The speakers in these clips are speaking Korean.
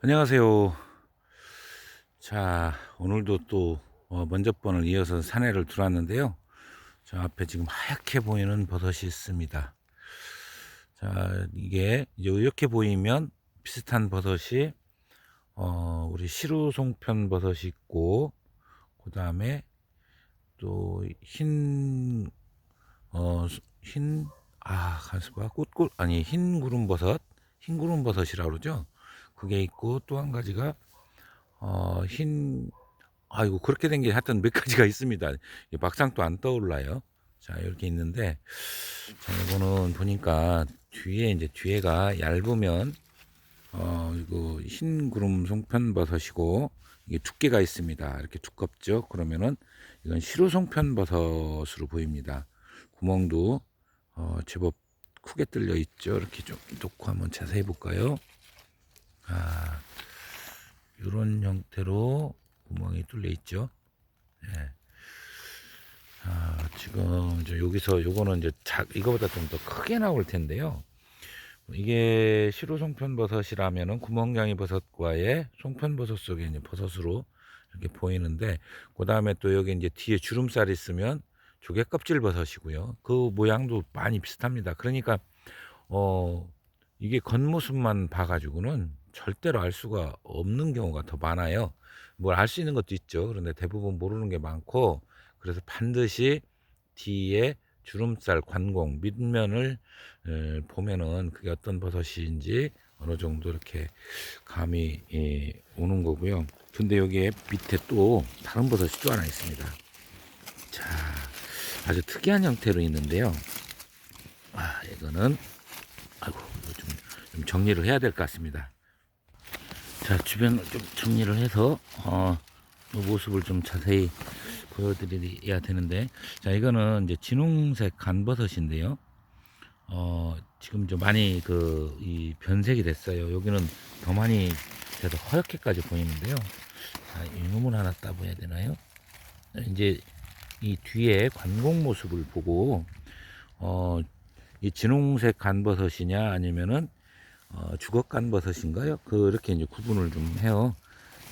안녕하세요. 자, 오늘도 또 어, 먼저 번을 이어서 산에를 들어왔는데요. 저 앞에 지금 하얗게 보이는 버섯이 있습니다. 자, 이게 이렇게 보이면 비슷한 버섯이 어, 우리 시루송편 버섯이 있고 그 다음에 또 흰, 어, 흰, 아, 가수가 꽃꽃, 아니, 흰 구름 버섯, 흰 구름 버섯이라고 그러죠. 그게 있고 또 한 가지가 어, 흰, 아이고, 그렇게 된 게 하여튼 몇 가지가 있습니다. 막상 또 안 떠올라요. 자, 이렇게 있는데, 자, 이거는 보니까 뒤에, 이제 뒤에가 얇으면, 어, 이거 흰 구름 송편버섯이고, 이게 두께가 있습니다. 이렇게 두껍죠? 그러면은, 이건 시루 송편버섯으로 보입니다. 구멍도, 어, 제법 크게 뚫려 있죠? 이렇게 좀 놓고 한번 자세히 볼까요? 아, 이런 형태로 구멍이 뚫려 있죠. 예. 아, 지금 이제 여기서 요거는 이제 작 이거보다 좀 더 크게 나올 텐데요. 이게 시루 송편버섯이라면은 구멍냥이 버섯과의 송편버섯 속에 이제 버섯으로 이렇게 보이는데 그 다음에 또 여기 이제 뒤에 주름살 있으면 조개 껍질 버섯이고요. 그 모양도 많이 비슷합니다. 그러니까 어 이게 겉모습만 봐가지고는 절대로 알 수가 없는 경우가 더 많아요. 뭘 알 수 있는 것도 있죠. 그런데 대부분 모르는 게 많고 그래서 반드시 뒤에 주름살 관공 밑면을 에, 보면은 그게 어떤 버섯인지 어느 정도 이렇게 감이 예, 오는 거고요. 근데 여기에 밑에 또 다른 버섯이 또 하나 있습니다. 자, 아주 특이한 형태로 있는데요. 아, 이거는 아이고 좀, 좀 정리를 해야 될 것 같습니다. 자, 주변을 좀 정리를 해서 어, 이 모습을 좀 자세히 보여드려야 되는데, 자, 이거는 이제 진홍색 간버섯인데요. 어, 지금 좀 많이 그, 이 변색이 됐어요. 여기는 더 많이 돼서 허옇게까지 보이는데요. 자, 이놈을 하나 따봐야 되나요? 이제 이 뒤에 관공 모습을 보고, 어, 이 진홍색 간버섯이냐 아니면은 어, 주걱간 버섯인가요? 그렇게 이제 구분을 좀 해요.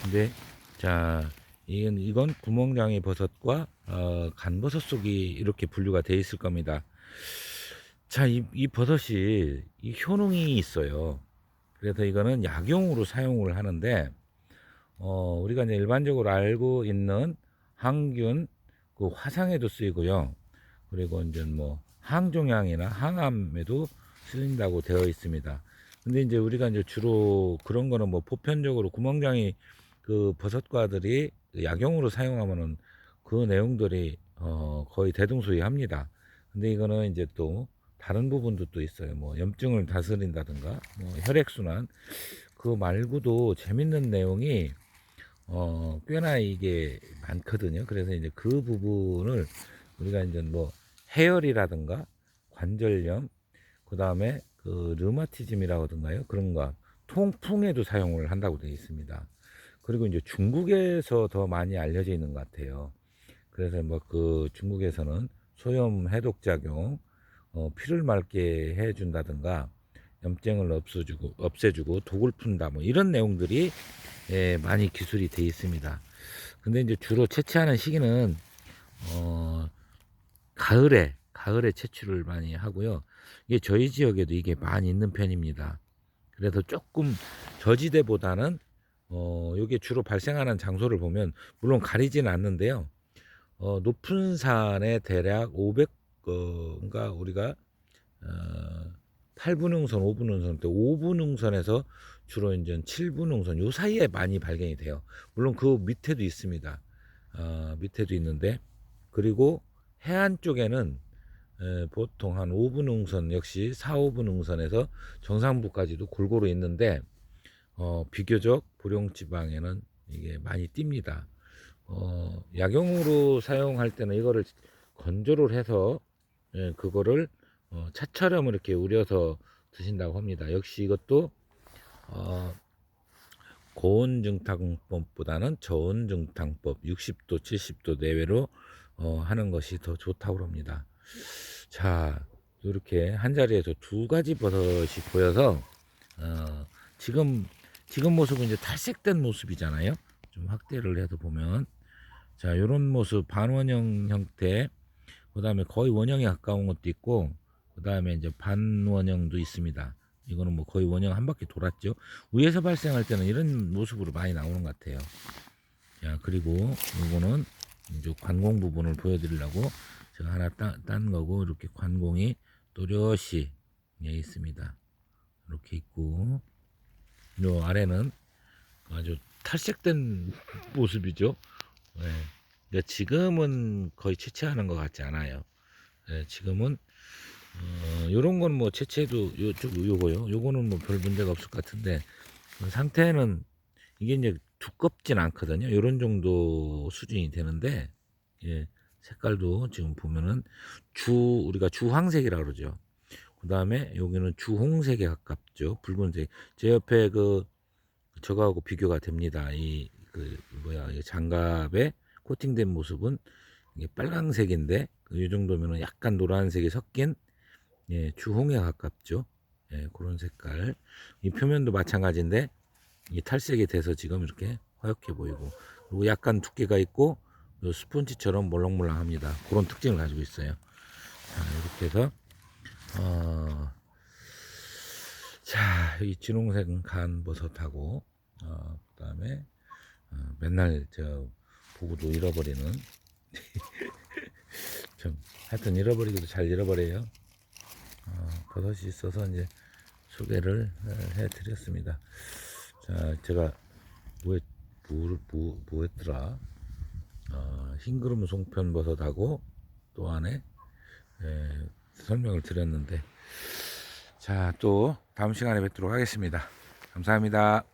근데 자 이건 이건 구멍냥이 버섯과 어, 간버섯 속이 이렇게 분류가 돼 있을 겁니다. 자, 이, 이 버섯이 이 효능이 있어요. 그래서 이거는 약용으로 사용을 하는데 어, 우리가 이제 일반적으로 알고 있는 항균 그 화상에도 쓰이고요. 그리고 이제 뭐 항종양이나 항암에도 쓰인다고 되어 있습니다. 근데 이제 우리가 이제 주로 그런 거는 뭐 보편적으로 구멍장이 그 버섯과들이 약용으로 사용하면은 그 내용들이 어 거의 대동소이합니다. 근데 이거는 이제 또 다른 부분도 또 있어요. 뭐 염증을 다스린다든가 뭐 혈액순환 그 말고도 재밌는 내용이 어 꽤나 이게 많거든요. 그래서 이제 그 부분을 우리가 이제 뭐 해열이라든가 관절염 그 다음에 그 르마티즘이라고 하던가요? 그런 거 통풍에도 사용을 한다고 되어 있습니다. 그리고 이제 중국에서 더 많이 알려져 있는 것 같아요. 그래서 뭐 그 중국에서는 소염 해독 작용, 어, 피를 맑게 해준다든가 염증을 없애주고 없애주고 독을 푼다 뭐 이런 내용들이 예, 많이 기술이 되어 있습니다. 근데 이제 주로 채취하는 시기는 어, 가을에 가을에 채취를 많이 하고요. 이게 저희 지역에도 이게 많이 있는 편입니다. 그래서 조금 저지대보다는 어, 이게 주로 발생하는 장소를 보면 물론 가리지는 않는데요. 어, 높은 산에 대략 500건가 우리가 어, 8분흥선, 5분흥선, 5분흥선에서 주로 이제 7분흥선 요 사이에 많이 발견이 돼요. 물론 그 밑에도 있습니다. 어, 밑에도 있는데 그리고 해안 쪽에는 에, 보통 한 5분 응선 역시 4, 5분 응선에서 정상부까지도 골고루 있는데 어, 비교적 보령 지방에는 이게 많이 띕니다. 어, 약용으로 사용할 때는 이거를 건조를 해서 예, 그거를 어, 차처럼 이렇게 우려서 드신다고 합니다. 역시 이것도 어, 고온 증탕법보다는 저온 증탕법 60도, 70도 내외로 어, 하는 것이 더 좋다고 합니다. 자, 이렇게 한 자리에서 두 가지 버섯이 보여서 어, 지금 지금 모습은 이제 탈색된 모습이잖아요. 좀 확대를 해서 보면 자 이런 모습 반원형 형태 그 다음에 거의 원형에 가까운 것도 있고 그 다음에 이제 반원형도 있습니다. 이거는 뭐 거의 원형 한 바퀴 돌았죠. 위에서 발생할 때는 이런 모습으로 많이 나오는 것 같아요. 자 그리고 이거는 이제 관공 부분을 보여드리려고 제가 하나 딴, 딴 거고 이렇게 관공이 또렷이 예, 있습니다. 이렇게 있고 요 아래는 아주 탈색된 모습이죠. 예. 지금은 거의 채취하는 것 같지 않아요. 예, 지금은 어, 요런 건 뭐 채취해도 요쪽 요거요. 요거는 뭐 별 문제가 없을 것 같은데 그 상태는 이게 이제 두껍진 않거든요. 요런 정도 수준이 되는데 예, 색깔도 지금 보면은 주 우리가 주황색이라 그러죠. 그 다음에 여기는 주홍색에 가깝죠. 붉은색. 제 옆에 그 저거하고 비교가 됩니다. 이 그 뭐야 이 장갑에 코팅된 모습은 이게 빨강색인데 이 정도면은 약간 노란색이 섞인 예, 주홍에 가깝죠. 예, 그런 색깔. 이 표면도 마찬가지인데 이 탈색이 돼서 지금 이렇게 화역해 보이고 그리고 약간 두께가 있고 요 스펀지처럼 몰랑몰랑합니다. 그런 특징을 가지고 있어요. 자, 이렇게 해서 어, 자, 이 진홍색 간 버섯하고 어, 그다음에 어, 맨날 저 보고도 잃어버리는 좀 하여튼 잃어버리기도 잘 잃어버려요. 어, 버섯이 있어서 이제 소개를 해드렸습니다. 자, 제가 뭐, 뭐, 뭐, 뭐 했더라? 어, 흰구름 송편 버섯하고 또 안에 에, 설명을 드렸는데 자, 또 다음 시간에 뵙도록 하겠습니다. 감사합니다.